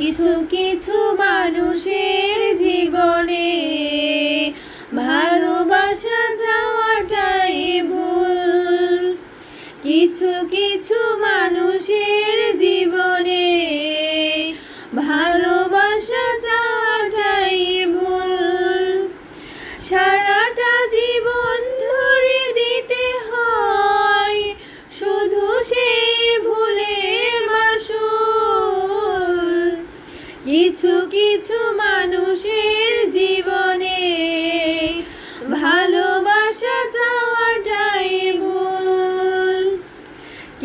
কিছু কিছু মানুষের জীবন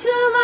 to my